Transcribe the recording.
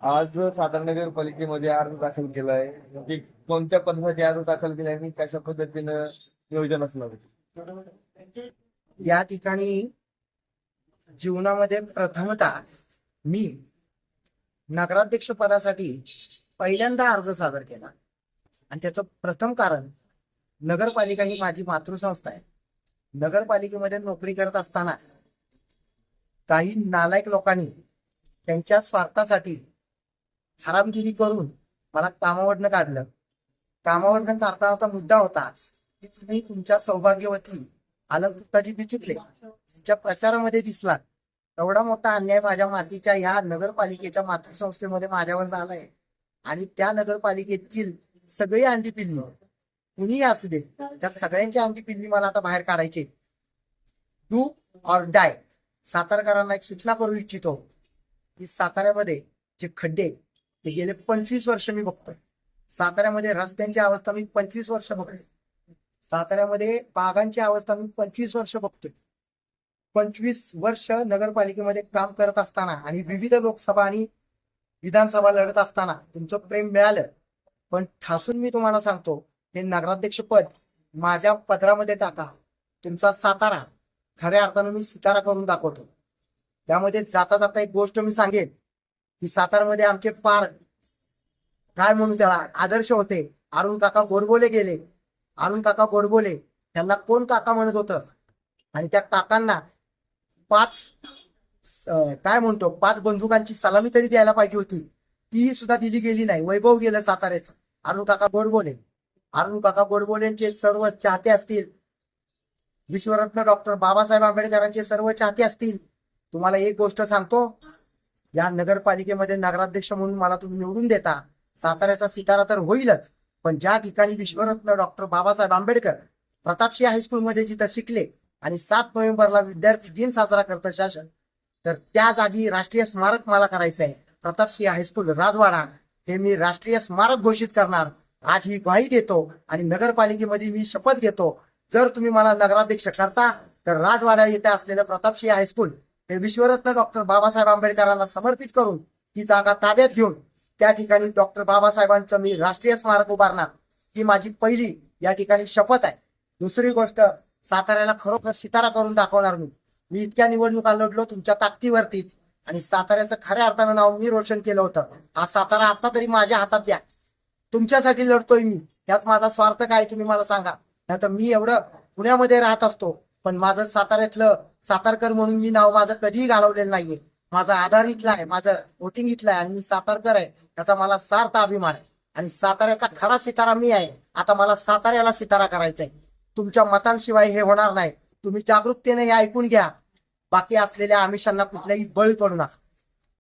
आज सातारा नगरपालिकेमध्ये अर्ज दाखल केलाय म्हणजे कोणत्या पद्धतीने अर्ज दाखल केलाय आणि कशा पद्धतीनं नियोजन असणार या ठिकाणी जीवनामध्ये प्रथमतः मी नगराध्यक्ष पदासाठी पहिल्यांदा अर्ज सादर केला. आणि त्याचं प्रथम कारण नगरपालिका ही माझी मातृसंस्था आहे. नगरपालिकेमध्ये नोकरी करत असताना काही नालायक लोकांनी त्यांच्या स्वार्थासाठी हरामगिरी करून मला कामावरनं काढलं. कामावरनं काढतानाचा मुद्दा होता की तुम्ही तुमच्या सौभाग्यवती अलंकृताजी बिचुकले. तिच्या प्रचारामध्ये दिसलात एवढा मोठा अन्याय माझ्या मातीच्या ह्या नगरपालिकेच्या मातृसंस्थेमध्ये माझ्यावर झालाय. आणि त्या नगरपालिकेतील सगळी अंडी पिल्ली कुणीही असू दे त्या सगळ्यांची अंडी पिल्ली मला आता बाहेर काढायची डू ऑर डाय सातारकरांना एक सूचना करू इच्छितो. की साताऱ्यामध्ये जे खड्डे आहेत, ते गेले पंचवीस वर्ष मी बघतोय. साताऱ्यामध्ये रस्त्यांची अवस्था मी पंचवीस वर्ष बघतोय. साताऱ्यामध्ये बागांची अवस्था मी पंचवीस वर्ष बघतोय. पंचवीस वर्ष नगरपालिकेमध्ये काम करत असताना आणि विविध लोकसभा आणि विधानसभा लढत असताना तुमचं प्रेम मिळालं. पण ठासून मी तुम्हाला सांगतो हे नगराध्यक्ष पद माझ्या पदरामध्ये टाका. तुमचा सातारा खऱ्या अर्थानं मी सितारा करून दाखवतो. त्यामध्ये जाता जाता एक गोष्ट मी सांगेन. की सातारामध्ये आमचे पार काय म्हणू त्याला? आदर्श होते. अरुण काका गोडबोले गेले. अरुण काका गोडबोले. त्यांना कोण काका म्हणत होतं? आणि त्या काकांना पाच काय म्हणतो? पाच बंदुकांची सलामी तरी द्यायला पाहिजे होती. ती सुद्धा दिली गेली नाही. वैभव गेलं साताऱ्याचं. अरुण काका गोडबोले. अरुण काका गोडबोलेंचे सर्व चाहते असतील. विश्वरत्न डॉक्टर बाबासाहेब आंबेडकरांचे सर्व चाहते असतील. तुम्हाला एक गोष्ट सांगतो. या नगरपालिकेमध्ये नगराध्यक्ष म्हणून मला तुम्ही निवडून देता. साताऱ्याचा सितारा तर होईलच. पण ज्या ठिकाणी विश्वरत्न डॉक्टर बाबासाहेब आंबेडकर प्रतापशी हायस्कूलमध्ये जिथं शिकले आणि सात नोव्हेंबरला विद्यार्थी दिन साजरा करतं शासन तर त्या जागी राष्ट्रीय स्मारक मला करायचं आहे प्रतापशी हायस्कूल राजवाडा. हे मी राष्ट्रीय स्मारक घोषित करणार. आज ही ग्वाही देतो आणि नगरपालिकेमध्ये मी शपथ घेतो. जर तुम्ही मला नगराध्यक्ष करता तर राजवाडा येथे असलेलं प्रतापशी हायस्कूल हे विश्वरत्न डॉक्टर बाबासाहेब आंबेडकरांना समर्पित करून ती जागा ताब्यात घेऊन त्या ठिकाणी डॉक्टर बाबासाहेबांचं मी राष्ट्रीय स्मारक उभारणार. ही माझी पहिली या ठिकाणी शपथ आहे. दुसरी गोष्ट साताऱ्याला खरोखर सितारा करून दाखवणार मी. मी इतक्या निवडणुका लढलो तुमच्या ताकदीवरतीच. आणि साताऱ्याचं खऱ्या अर्थानं नाव मी रोशन केलं होतं. हा सातारा आता तरी माझ्या हातात द्या. तुमच्यासाठी लढतोय मी. यात माझा स्वार्थ काय तुम्ही मला सांगा. नाहीतर मी एवढं पुण्यामध्ये राहत असतो. पण माझं साताऱ्यातलं सातारकर म्हणून मी नाव माझं कधीही घालवलेलं नाहीये. माझा आधार इथला आहे माझं वोटिंग इथलं आहे आणि मी सातारकर आहे. याचा मला सार्थ अभिमान आहे. आणि साताऱ्याचा खरा सितारा मी आहे. आता मला साताऱ्याला सितारा करायचा आहे. तुमच्या मतांशिवाय हे होणार नाही. तुम्ही जागरूकतेने हे ऐकून घ्या. बाकी असलेल्या आमिषांना कुठल्याही बळी पडू नका.